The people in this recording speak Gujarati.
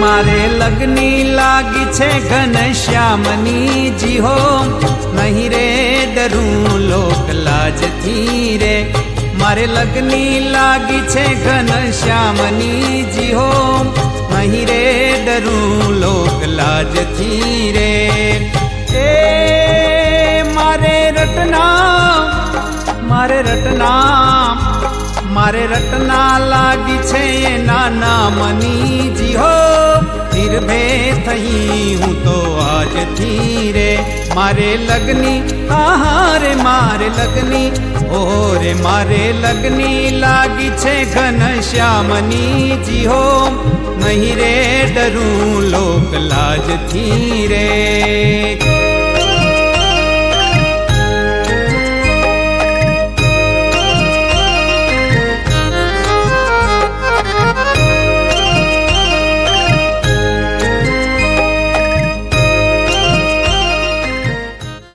મારે લગ્ની લાગી છે ઘનશ્યામની જી હો નહીં રે ડરું લોક લાજથી રે. મારે લગ્ની લાગી છે ઘનશ્યામની જી હો નહીં રે ડરું લોક લાજથી રે. એ મારે રટના મારે રટના મારે રટના લાગી છે એના નામની મારે લગની આહા રે મારે લગની ઓ રે મારે લગની લાગી છે ઘનશ્યામની જી હો નહીં રે ડરું લોક લાજથી રે.